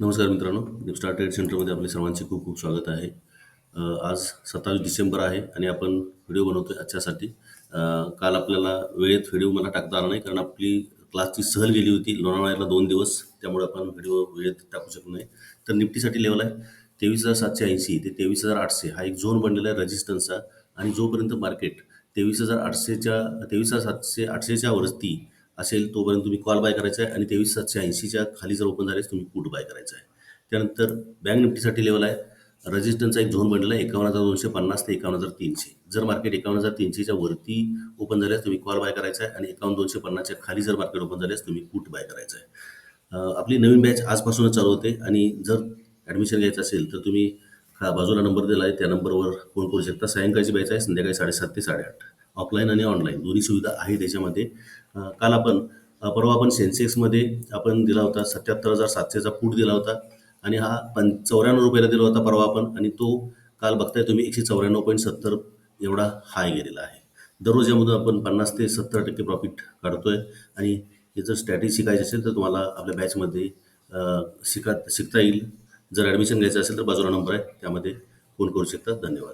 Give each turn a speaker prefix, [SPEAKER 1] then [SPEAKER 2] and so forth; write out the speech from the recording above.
[SPEAKER 1] नमस्कार मित्रांनो star trade सेंटरमध्ये आपले सर्वांचे खूप खूप स्वागत आहे. आज सत्तावीस डिसेंबर आहे आणि आपण व्हिडिओ बनवतो आजच्यासाठी. काल आपल्याला वेळेत व्हिडिओ मला टाकता आला नाही कारण आपली क्लासची सहल गेली होती लोणावळ्याला दोन दिवस. त्यामुळे आपण व्हिडिओ वेळेत टाकू शकलो नाही. तर निफ्टीसाठी लेवल आहे तेवीस हजार सातशे ऐंशी ते तेवीस हजार आठशे. हा एक झोन बनलेला आहे रजिस्टन्सचा आणि जोपर्यंत मार्केट तेवीस हजार आठशेच्या तेवीस हजार सातशे आठशेच्या वरती असेल तोपर्यंत तुम्ही कॉल बाय करायचा आहे आणि तेवीस सातशे ऐंशीच्या खाली जर ओपन झालेस तुम्ही पुट बाय करायचा आहे. त्यानंतर बँक निफ्टीसाठी लेवल आहे. रजिस्टन्सचा एक झोन बनलेला आहे एकावन्न हजार दोनशे पन्नास ते एकावन्न हजार तीनशे. जर मार्केट एकावन्न हजार तीनशेच्या वरती ओपन झाल्यास तुम्ही कॉल बाय करायचा आहे आणि एकावन्न दोनशे पन्नासच्या खाली जर मार्केट ओपन झाल्यास तुम्ही पुट बाय करायचं आहे. आपली नवीन बॅच आजपासूनच चालू होते आणि जर ॲडमिशन घ्यायचं असेल तर तुम्ही हा बाजूला नंबर दिला आहे त्या नंबरवर फोन करू शकता? सायंकाळची बॅच आहे संध्याकाळी साडेसात ते साडेआठ. ऑफलाईन आणि ऑनलाईन दोन्ही सुविधा आहे त्याच्यामध्ये. काल आपण परवा आपण सेन्सेक्समध्ये आपण दिला होता सत्याहत्तर हजार सातशेचा फूट दिला होता आणि हा पं चौऱ्याण्णव रुपयाला दिला होता परवा आपण आणि तो काल बघताय तुम्ही एकशे चौऱ्याण्णव पॉईंट सत्तर एवढा हाय गेलेला आहे. दररोज यामधून आपण पन्नास ते सत्तर टक्के प्रॉफिट काढतोय आणि हे जर स्ट्रॅटेजी शिकायची असेल तर तुम्हाला आपल्या बॅचमध्ये शिका शिकता येईल. जर ॲडमिशन घ्यायचं असेल तर बाजूला नंबर आहे त्यामध्ये फोन करू शकता. धन्यवाद.